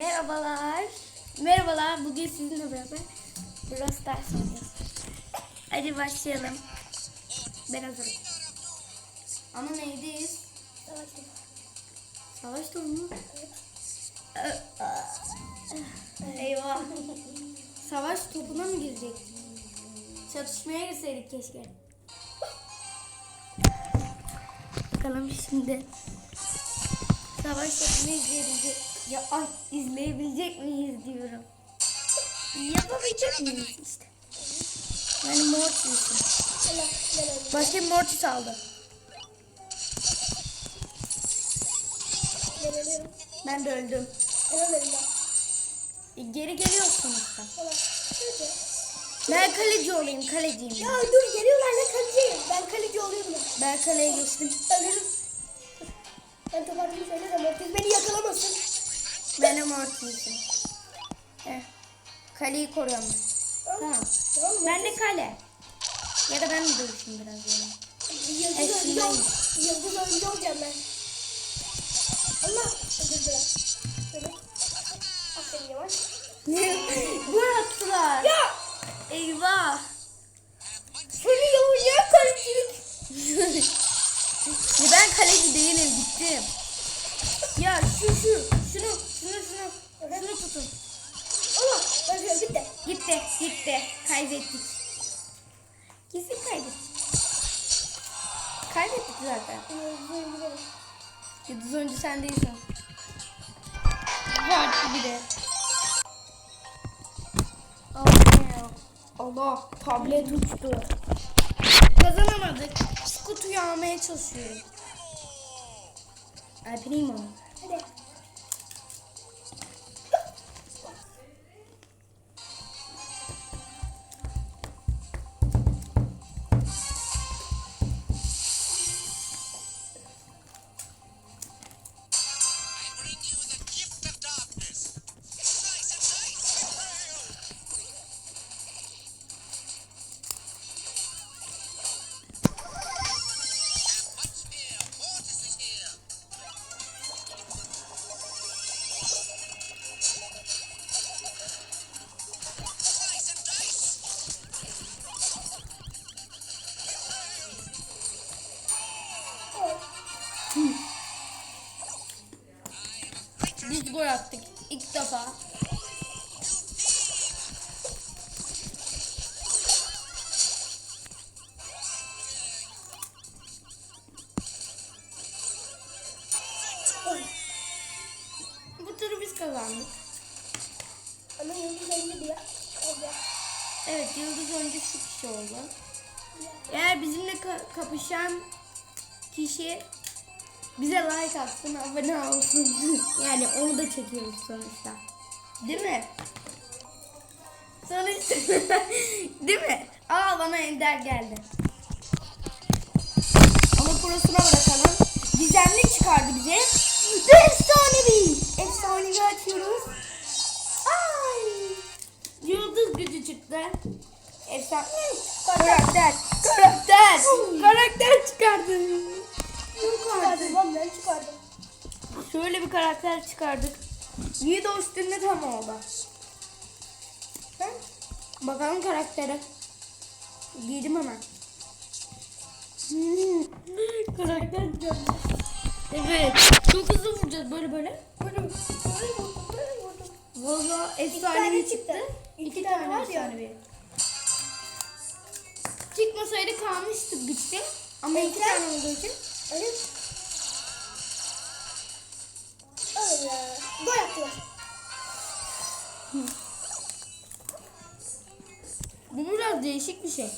Merhabalar. Merhabalar. Bugün sizinle beraber Brawl Stars oynuyoruz. Hadi başlayalım. Ben hazırım. Ama neydeyiz? Savaş topu mu? Eyvah. Savaş topuna mı girecek? Çatışmaya girseydik keşke. Bakalım şimdi. Savaş topunu izleyebilecek. Ya ay izleyebilecek miyiz diyorum. Yapabilecek miyiz işte. Yani Mortis'im. Başka bir Mortis aldı. Ben de öldüm. E, geri geliyorsun. Hadi. Ben kaleci olayım, kaleciyim. Ya dur geliyorlar ne kaleciyim. Ben kaleci oluyorum. Ben kaleye geçtim. Ölürüm. Ben toparlayayım şöyle de Mortis beni yakalamasın. Ben de Mortis'im. Eh. Kaleyi koruyorum ben. Tamam. Ben de kale. Ya da ben de dövüşeyim biraz yani. Yıldız oyuncu, yıldız olacağım ben. Allah. Öldürdüler. Şöyle. Aferin yavaş. Gol attılar. Ya. Eyvah. Seni yavuya kalecilik. ya ben kaleci değilim gittim. Ya şu şu şunu şunu şunu şunu tutun. Allah. Öldürüyor bitti. Gitti gitti. Kaybettik. Kesin kaybettik. Kaybettik zaten. Yıldız önce sen değilsin. Var bir de. Allah. Tablet uçtu. Kazanamadık. Şu kutuyu almaya çalışıyorum. El Primo. Hadi. I gol attık ilk defa. Bu turu biz kazandık. Ama yıldız oyuncu diye. Evet yıldız önce şu kişi oldu. Eğer bizimle ka- kapışan kişi bize like atsın, abone olsun. yani onu da çekiyoruz sonuçta. Değil mi? Sonuçta. Değil mi? Aa bana Ender geldi. Ama prosuna bırakalım. Gizemli çıkardı bize. Efsanevi. Efsanevi açıyoruz. Ay. Yıldız gücü çıktı. Efsane. Karakter. Karakter. Karakter çıkardı. Çıkardım lan ben çıkardım. Şöyle bir karakter çıkardık. Yiğit o üstünde tam oldu. Ha? Bakalım karaktere. Giydim hemen. Hmm. Karakter güzel. Evet. Çok hızlı vuracağız böyle böyle. Böyle böyle vurdum böyle vurdum. Valla efsanevi çıktı. çıktı. İki İki tane tane var ya. efsanevi. Çıkmasaydı kalmıştık güçte. Ama iki tane olduğu için. Öyle. Allah. Gol attılar. Bu biraz değişik bir şey.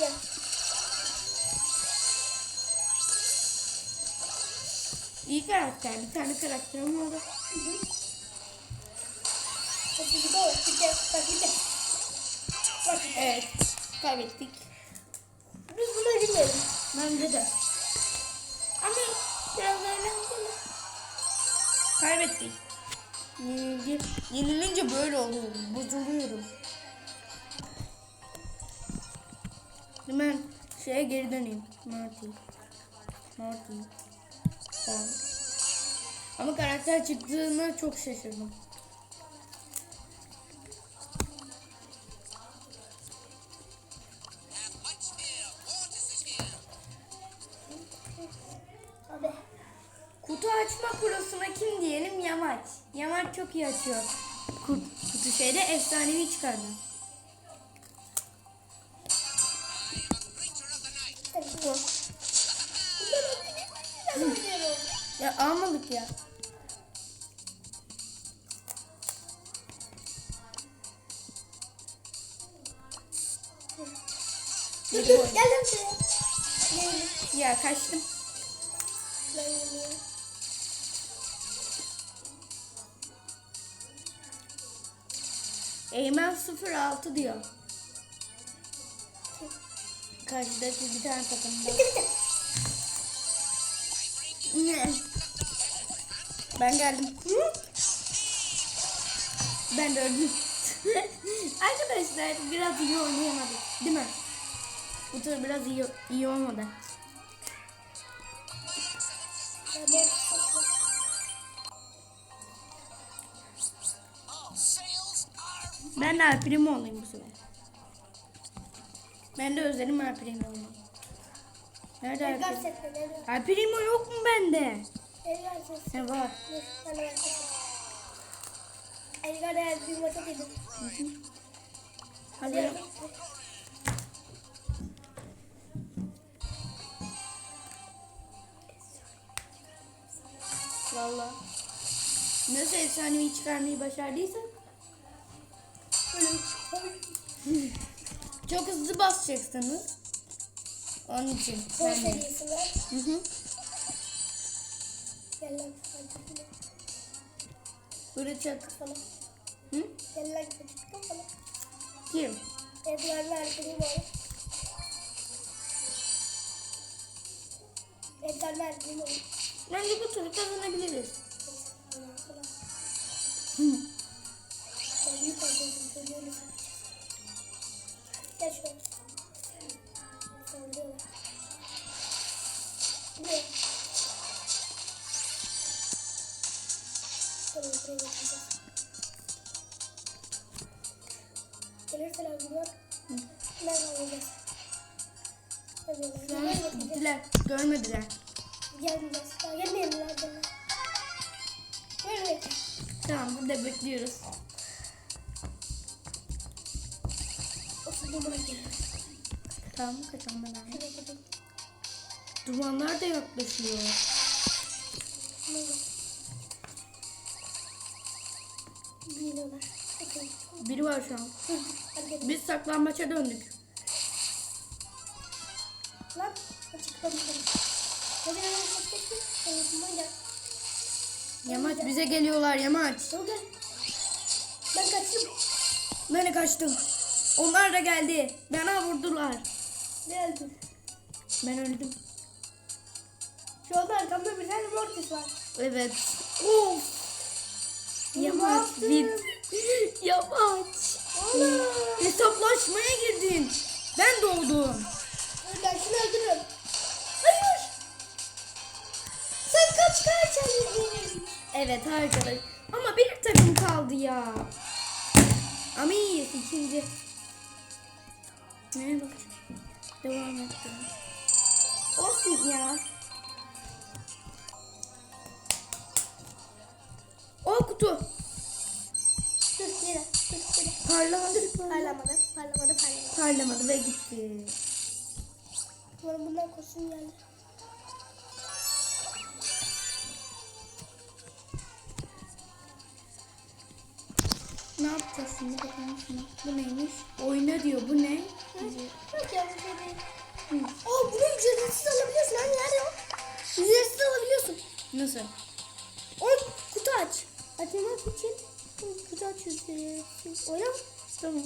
Ya. İyi karakter. Bir tane karakterim oldu. Bak bitti. Evet. Kaybettik. Biz buna gülmeyelim. Bence de. Kaybettik. Yenilince, yenilince böyle oluyorum. Bozuluyorum. Hemen şeye geri döneyim. Marty. Marty. Ama karakter çıktığına çok şaşırdım. Yamaç. Yamaç çok iyi açıyor. Kutu, kutu şeyde efsanevi çıkardı. Ya almadık ya. Gel. Ya kaçtım. Ben Eymen 06 diyor. Karşıdaki bir tane takımda. Ben geldim. Ben de öldüm. Arkadaşlar biraz iyi oynayamadık. Değil mi? Bu tur biraz iyi, iyi olmadı. Ben de Alprimo olayım bu sefer. Ben de özledim Alprimo olmayı. Nerede. Edgar. Alprimo yok mu bende? Ne var? Setme. Edgar eğer bir maça dedim. Hadi. Valla. Nasıl efsanevi çıkarmayı başardıysan hızlı basacaksınız. Onun için. Son serisi var. Hı hı. Gel lan. Hadi. Böyle çak. Hı? Gel lan. Çıktım falan. Kim? Edgar ve Alper'in var. Edgar ve Alper'in var. Bence bu turu kazanabiliriz. Hı. Ben. Gel şöyle. Sallıyorlar. Buraya. Buraya buraya alacağız? Buraya getireceğiz. gittiler. Görmediler. Gelmeyeceğiz. Daha gelmeyelim lan. Böyle. Tamam burada bekliyoruz. Buraya gel. Tamam kaçalım ben. Gidin. Dumanlar da yaklaşıyor. Geliyorlar. Biri var şu an. Biz saklambaça döndük. Lan. Açık bakalım. Hadi. Yamaç bize geliyorlar Yamaç. Ben kaçtım. Ben de kaçtım. Onlar da geldi. Bana vurdular. Geldim. Ben öldüm. Şu anda arkamda bir tane mortis var. Evet. Of. Yamaç bit. Yamaç. Hesaplaşmaya girdin. Ben doğdum. Ben şunu öldürürüm. Hayır. Sen kaç kaç hayır. Evet arkadaş. Ama bir takım kaldı ya. Ama iyiyiz ikinci. Ne bak. Devam ettim. Olsun ya. O kutu. Dur yere. Dur yere. Parlamadı. Parlamadı. Parlamadı. Parlamadı. Parlamadı ve gitti. Umarım bundan kurşun geldi. Şimdi bakalım şuna. Bu neymiş? Oyna diyor. Bu ne? Yok ya bu şey değil. Aa bunu ücretsiz alabiliyorsun. Hani nerede o? Ücretsiz alabiliyorsun. Nasıl? O kutu aç. Açmak için kutu aç ücretsiz. Oyna. Tamam.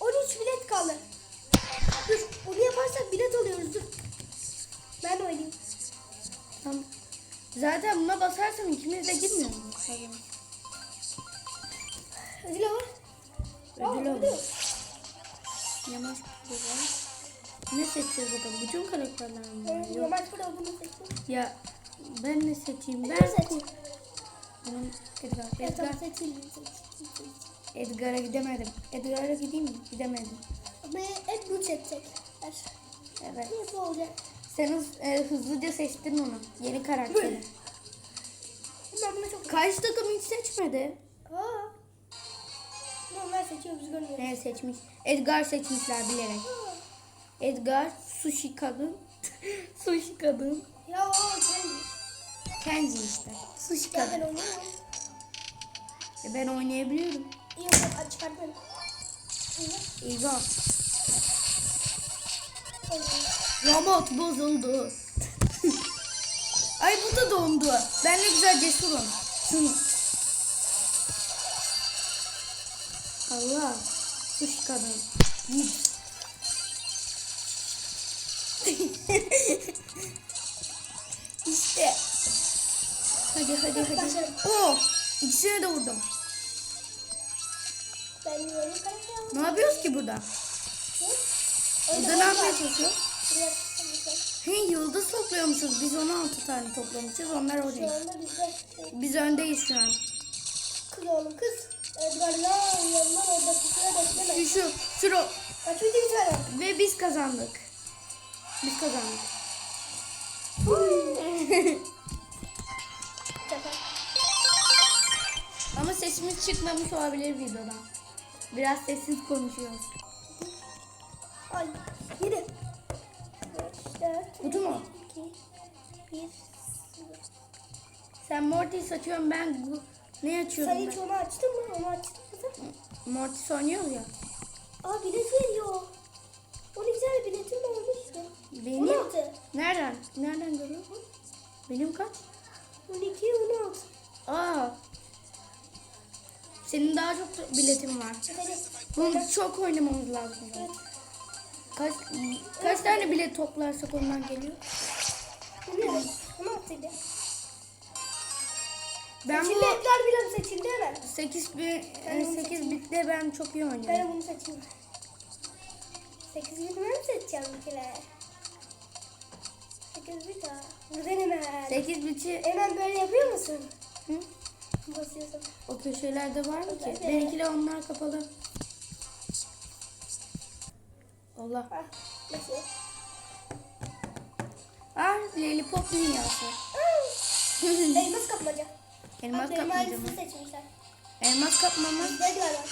13 bilet kaldı. Dur onu yaparsak bilet alıyoruz dur. Ben de oynayayım. Tamam. Zaten buna basarsam ikimiz de girmiyor mu? Ödül var. Ödül olur. Yamaç var. Ne seçeceğiz bakalım? Bütün karakterler mi? Yok. Yamaç burada bunu seçtim. Ya ben ne seçeyim? Edgar Ben seç. Tamam. Edgar. Edgar. tamam seçildim. Edgar'a gidemedim. Edgar'a gideyim mi? Gidemedim. Ama bu seçecek. Evet. Bu olacak? Sen e, hızlıca seçtin onu. Yeni karakteri. Karşı takım hiç seçmedi. Aa. Görmüyoruz. Ne seçmiş? Edgar seçmişler bilerek. Edgar, sushi kadın. sushi kadın. Ya o kendi. Kenji işte. Sushi Ya ben kadın. oynayamam. E ben oynayabiliyorum. İyi. İyi. Eyvah. Oynayalım. Robot bozuldu. Ay bu da dondu. Ben ne güzel cesurum. Şunu. Allah. Sushi kadın. İşte. Hadi hadi hadi. Başarım. Oh. İkisine de vurdum. Ne yapıyoruz ki burada? Burada ne yapmaya çalışıyor? He yıldız topluyormuşuz. Biz 16 tane toplamışız. Onlar anda bizde Biz öndeyiz şu an. kız oğlum kız. Edgar'la yanından orada kusura bekleme. Şu şu. Şuro. Kaç bitti bir tane? Ve biz kazandık. Biz kazandık. Ama sesimiz çıkmamış olabilir videodan. Biraz sessiz konuşuyoruz. Ay. Yedi. Kutu mu? iki, bir. Sen Mortis açıyorsun ben Ne Sen açıyordum hiç onu açtın mı? Onu açtın mı sen? ben? Mortis oynuyor ya. Aa bilet veriyor. 12 tane biletim olmuş ya. Benim. 16. Nereden? Nereden görüyorsun? Benim kaç? 12, 16. Aa. Senin daha çok biletin var. Bunu çok oynamamız lazım. Evet. Kaç kaç tane bilet toplarsak ondan geliyor? Bilmiyorum. 16'ydı. Ben bu Edgar bilen seçildi hemen. 8 bir 8 bitle ben çok iyi Ben oynuyorum. de bunu seçeyim. 8 bit ben seçeceğim bir kere. 8 bit ha. Buradan hemen. 8 biti Hemen böyle yapıyor musun? Hı? Basıyorsun. o köşelerde var mı ki? Evet. Benimkiler onlar kapalı. Allah. Ah, nasıl? Ah lollipop dünyası. Ah. Elmas kapmaca mı? seçmişler. Elmas kapmama. Bizde Edgar var.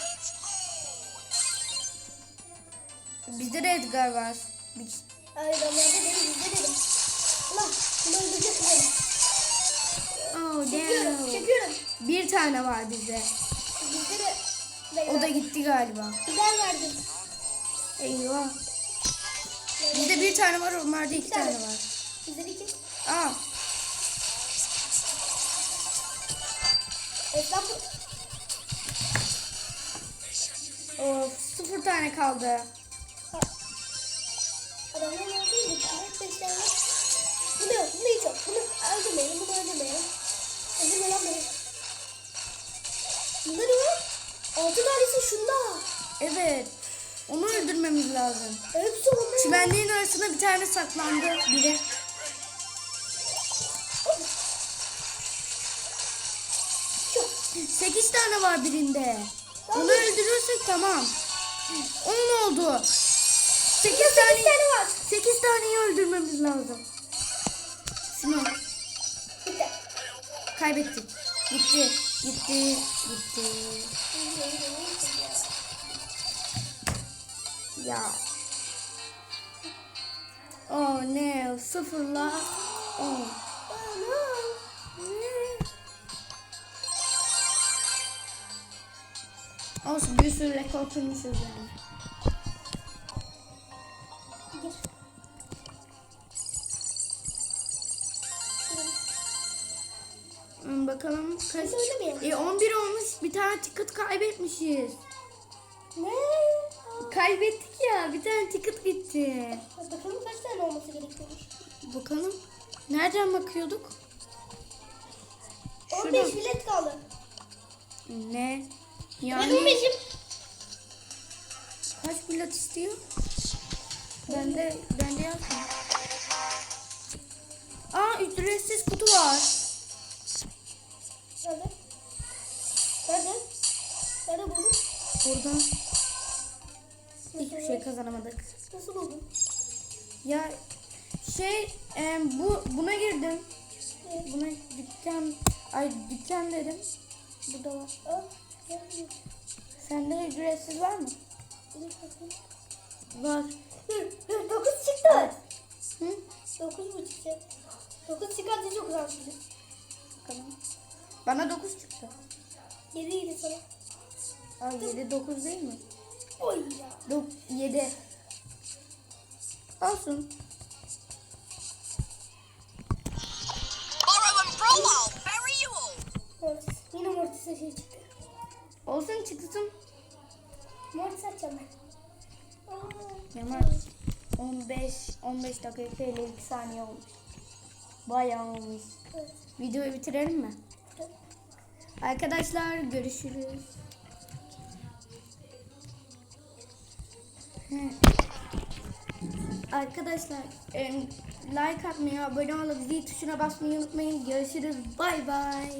Bizde de Edgar var. Bir- Hayır onlarda değil bizde dedim. Allah bunu öldürecek. Oh Çekiyorum damn. çekiyorum. Bir tane var bizde. Bizde de ben O da gitti galiba. Biber verdim. Eyvah. Bizde bir tane var, onlarda iki tane var. Bizde de iki. Aa, Esnaf of, sıfır tane kaldı. adamlar ne yapıyor? Bir tane beş tane. Bu ne? Bu ne hiç yok? Bunu öldürmeyelim, bunu öldürmeyelim. Öldürme lan beni. Bunda ne var? Altı tanesi şunda. Evet, onu öldürmemiz lazım. Hepsi onda. Çimenliğin arasında bir tane saklandı biri. Şu. Sekiz tane var birinde. Onu öldürürsek tamam. On oldu. Sekiz Sekiz tane, tane var. sekiz taneyi öldürmemiz lazım. Simon, kaybettik. Gitti, gitti, gitti. Ya. Oh ne, sıfırla on. Olsun bir sürü rekor kırmışız yani. Hmm, bakalım kaç? E 11 olmuş. Bir tane ticket kaybetmişiz. Ne? Kaybettik ya. Bir tane ticket gitti. Bakalım kaç tane olması gerekiyormuş. Bakalım. Nereden bakıyorduk? 15 Şuradan. bilet kaldı. Ne? Ben Yani 15'im. kaç bilet istiyor? Bende bende yazmıyor. Aa ücretsiz kutu var. Nerede? Nerede? Nerede buldun? Buradan hiçbir şey kazanamadık. Nasıl buldun? Ya Şey e, bu buna girdim. Buna dükkan ay dükkan dedim. Bu da var. Aa, gelmiyor. Sende ücretsiz var mı? Var. Dur, dur, dokuz çıktı. Hı? Dokuz mu çıktı? Dokuz çıkarsa çok rahatsız. Bakalım. Bana 9 çıktı. Yedi yedi sana. Ay 7 9 değil mi? Oy ya. 9 7. Olsun. Yine Mortis'e şey çıktı. Olsun çıksın. Ben. Aa, Yaman 15 15 dakika 52 saniye olmuş. Bayağı olmuş. evet. Videoyu bitirelim mi? Arkadaşlar görüşürüz. Arkadaşlar em, like atmayı, abone olup zil tuşuna basmayı unutmayın. Görüşürüz. Bay bay.